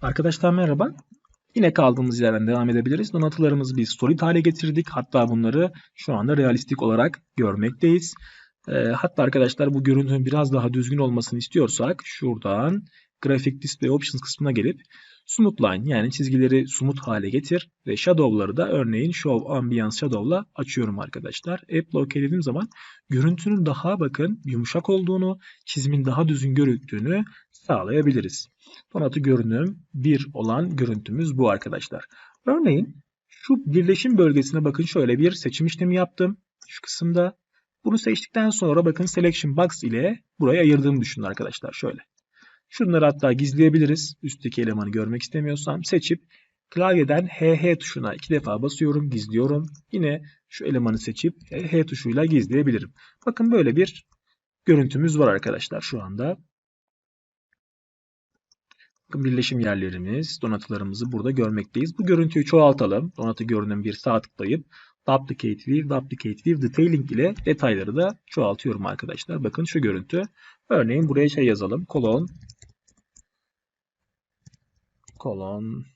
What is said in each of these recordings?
Arkadaşlar merhaba. Yine kaldığımız yerden devam edebiliriz. Donatılarımızı biz solid hale getirdik. Hatta bunları şu anda realistik olarak görmekteyiz. Ee, hatta arkadaşlar bu görüntünün biraz daha düzgün olmasını istiyorsak şuradan Graphic Display Options kısmına gelip Smooth Line yani çizgileri smooth hale getir ve Shadow'ları da örneğin Show Ambience Shadow'la açıyorum arkadaşlar. App'le OK dediğim zaman görüntünün daha bakın yumuşak olduğunu, çizimin daha düzgün görüktüğünü sağlayabiliriz. Donatı görünüm 1 olan görüntümüz bu arkadaşlar. Örneğin şu birleşim bölgesine bakın şöyle bir seçim işlemi yaptım. Şu kısımda. Bunu seçtikten sonra bakın Selection Box ile buraya ayırdığımı düşünün arkadaşlar. Şöyle. Şunları hatta gizleyebiliriz. Üstteki elemanı görmek istemiyorsam seçip klavyeden HH tuşuna iki defa basıyorum, gizliyorum. Yine şu elemanı seçip HH tuşuyla gizleyebilirim. Bakın böyle bir görüntümüz var arkadaşlar şu anda. Bakın birleşim yerlerimiz, donatılarımızı burada görmekteyiz. Bu görüntüyü çoğaltalım. Donatı görünüm bir sağ tıklayıp Duplicate View, Duplicate View Detailing ile detayları da çoğaltıyorum arkadaşlar. Bakın şu görüntü. Örneğin buraya şey yazalım. Kolon kolon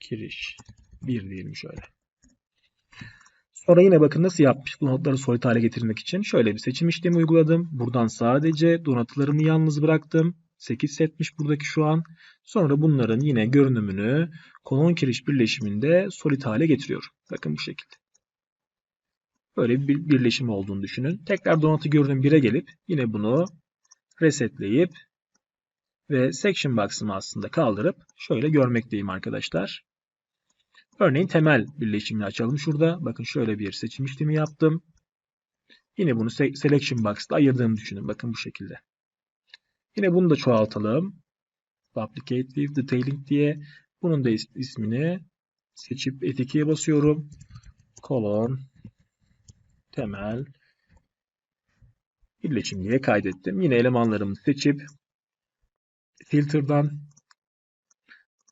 kiriş 1 diyelim şöyle. Sonra yine bakın nasıl yapmış bu notları solid hale getirmek için. Şöyle bir seçim işlemi uyguladım. Buradan sadece donatılarımı yalnız bıraktım. 8 setmiş buradaki şu an. Sonra bunların yine görünümünü kolon kiriş birleşiminde solid hale getiriyorum. Bakın bu şekilde. Böyle bir birleşim olduğunu düşünün. Tekrar donatı görünüm 1'e gelip yine bunu resetleyip ve section box'ımı aslında kaldırıp şöyle görmekteyim arkadaşlar. Örneğin temel birleşimini açalım şurada. Bakın şöyle bir seçim işlemi yaptım. Yine bunu selection box'ta ayırdığımı düşünün. Bakın bu şekilde. Yine bunu da çoğaltalım. Duplicate with detailing diye. Bunun da ismini seçip F2'ye basıyorum. Kolon temel birleşim diye kaydettim. Yine elemanlarımı seçip filter'dan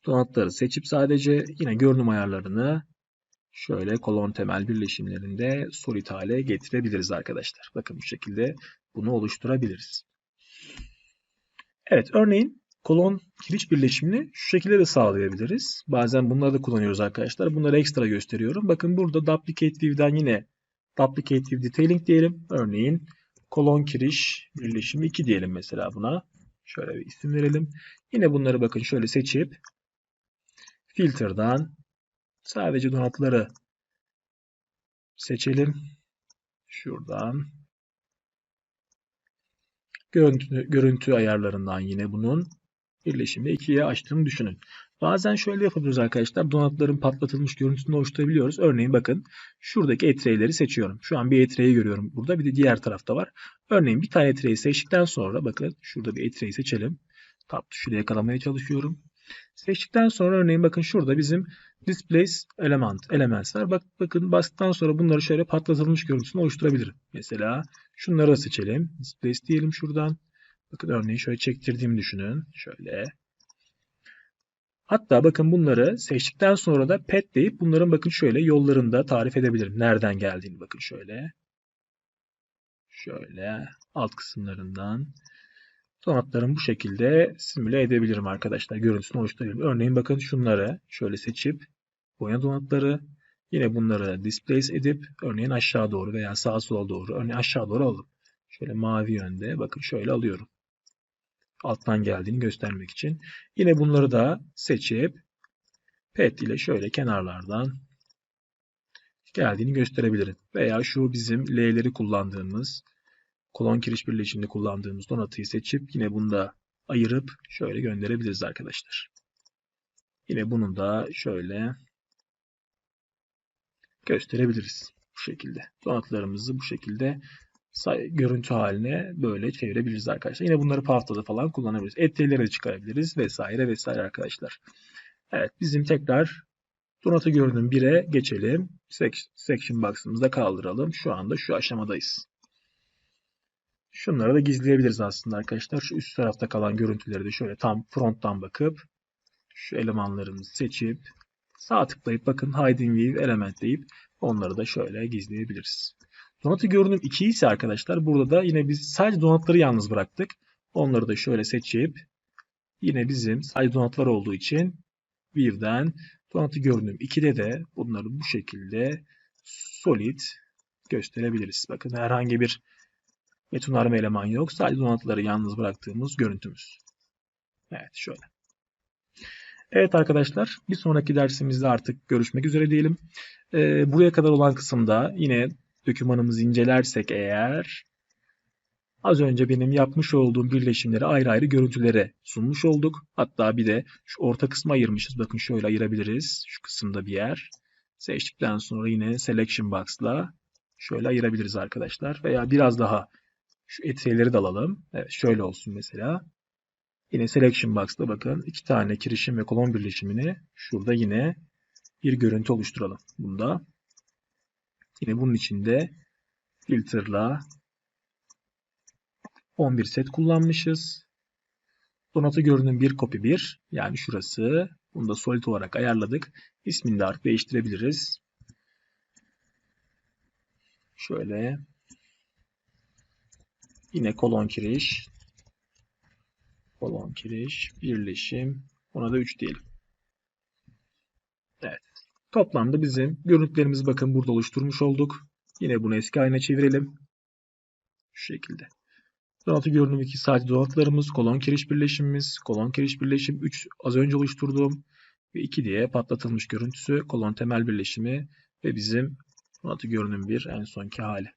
donatları seçip sadece yine görünüm ayarlarını şöyle kolon temel birleşimlerinde solid hale getirebiliriz arkadaşlar. Bakın bu şekilde bunu oluşturabiliriz. Evet örneğin kolon kiriç birleşimini şu şekilde de sağlayabiliriz. Bazen bunları da kullanıyoruz arkadaşlar. Bunları ekstra gösteriyorum. Bakın burada duplicate view'den yine duplicate view detailing diyelim. Örneğin kolon kiriş birleşimi 2 diyelim mesela buna. Şöyle bir isim verelim. Yine bunları bakın şöyle seçip filter'dan sadece donatları seçelim. Şuradan Görüntü, görüntü ayarlarından yine bunun birleşimi ikiye açtığını düşünün. Bazen şöyle yapabiliriz arkadaşlar. Donatların patlatılmış görüntüsünü oluşturabiliyoruz. Örneğin bakın şuradaki etreyleri seçiyorum. Şu an bir etreyi görüyorum burada. Bir de diğer tarafta var. Örneğin bir tane etreyi seçtikten sonra bakın şurada bir etreyi seçelim. Tab tuşuyla yakalamaya çalışıyorum. Seçtikten sonra örneğin bakın şurada bizim displace element, elements var. Bak, bakın bastıktan sonra bunları şöyle patlatılmış görüntüsünü oluşturabilirim. Mesela şunları da seçelim. Displace diyelim şuradan. Bakın örneğin şöyle çektirdiğimi düşünün. Şöyle. Hatta bakın bunları seçtikten sonra da pet deyip bunların bakın şöyle yollarını da tarif edebilirim. Nereden geldiğini bakın şöyle. Şöyle alt kısımlarından Donatlarımı bu şekilde simüle edebilirim arkadaşlar. Görüntüsünü oluşturabilirim. Örneğin bakın şunları şöyle seçip boya donatları yine bunları displace edip örneğin aşağı doğru veya sağa sola doğru örneğin aşağı doğru alalım. Şöyle mavi yönde bakın şöyle alıyorum. Alttan geldiğini göstermek için. Yine bunları da seçip pet ile şöyle kenarlardan geldiğini gösterebilirim. Veya şu bizim L'leri kullandığımız kolon kiriş birleşiminde kullandığımız donatıyı seçip yine bunu da ayırıp şöyle gönderebiliriz arkadaşlar. Yine bunu da şöyle gösterebiliriz. Bu şekilde. Donatlarımızı bu şekilde görüntü haline böyle çevirebiliriz arkadaşlar. Yine bunları paftada falan kullanabiliriz. Etleri de çıkarabiliriz vesaire vesaire arkadaşlar. Evet bizim tekrar donatı görünüm 1'e geçelim. Section box'ımızı da kaldıralım. Şu anda şu aşamadayız. Şunları da gizleyebiliriz aslında arkadaşlar. Şu üst tarafta kalan görüntüleri de şöyle tam fronttan bakıp şu elemanlarımızı seçip sağ tıklayıp bakın hiding view element deyip onları da şöyle gizleyebiliriz. Donatı görünüm 2 ise arkadaşlar burada da yine biz sadece donatları yalnız bıraktık. Onları da şöyle seçip yine bizim sadece donatlar olduğu için birden donatı görünüm 2'de de bunları bu şekilde solid gösterebiliriz. Bakın herhangi bir betonarme eleman yok. Sadece donatları yalnız bıraktığımız görüntümüz. Evet şöyle. Evet arkadaşlar bir sonraki dersimizde artık görüşmek üzere diyelim. Ee, buraya kadar olan kısımda yine dokümanımızı incelersek eğer az önce benim yapmış olduğum birleşimleri ayrı ayrı görüntülere sunmuş olduk. Hatta bir de şu orta kısmı ayırmışız. Bakın şöyle ayırabiliriz. Şu kısımda bir yer. Seçtikten sonra yine selection box'la şöyle ayırabiliriz arkadaşlar. Veya biraz daha şu etiyeleri de alalım. Evet şöyle olsun mesela. Yine selection box'ta bakın iki tane kirişim ve kolon birleşimini şurada yine bir görüntü oluşturalım. Bunda yine bunun içinde filterla 11 set kullanmışız. Donatı görünüm 1 copy 1 yani şurası. Bunu da solid olarak ayarladık. İsmini de artık değiştirebiliriz. Şöyle yine kolon kiriş kolon kiriş birleşim ona da 3 diyelim. Toplamda bizim görüntülerimizi bakın burada oluşturmuş olduk. Yine bunu eski haline çevirelim. Şu şekilde. Donatı görünüm 2 sadece donatlarımız, kolon kiriş birleşimimiz, kolon kiriş birleşim 3 az önce oluşturduğum ve 2 diye patlatılmış görüntüsü, kolon temel birleşimi ve bizim donatı görünüm 1 en sonki hali.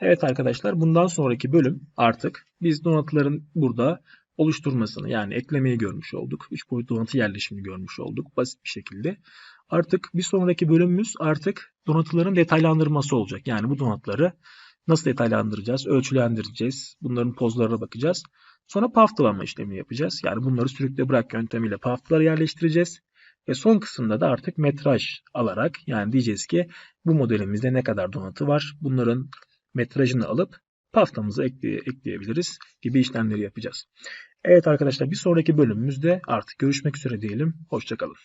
Evet arkadaşlar bundan sonraki bölüm artık biz donatıların burada oluşturmasını yani eklemeyi görmüş olduk. 3 boyutlu donatı yerleşimini görmüş olduk basit bir şekilde. Artık bir sonraki bölümümüz artık donatıların detaylandırması olacak. Yani bu donatları nasıl detaylandıracağız, ölçülendireceğiz, bunların pozlarına bakacağız. Sonra paftalama işlemi yapacağız. Yani bunları sürükle bırak yöntemiyle paftalara yerleştireceğiz. Ve son kısımda da artık metraj alarak yani diyeceğiz ki bu modelimizde ne kadar donatı var. Bunların metrajını alıp paftamıza ekleye, ekleyebiliriz gibi işlemleri yapacağız. Evet arkadaşlar bir sonraki bölümümüzde artık görüşmek üzere diyelim. Hoşçakalın.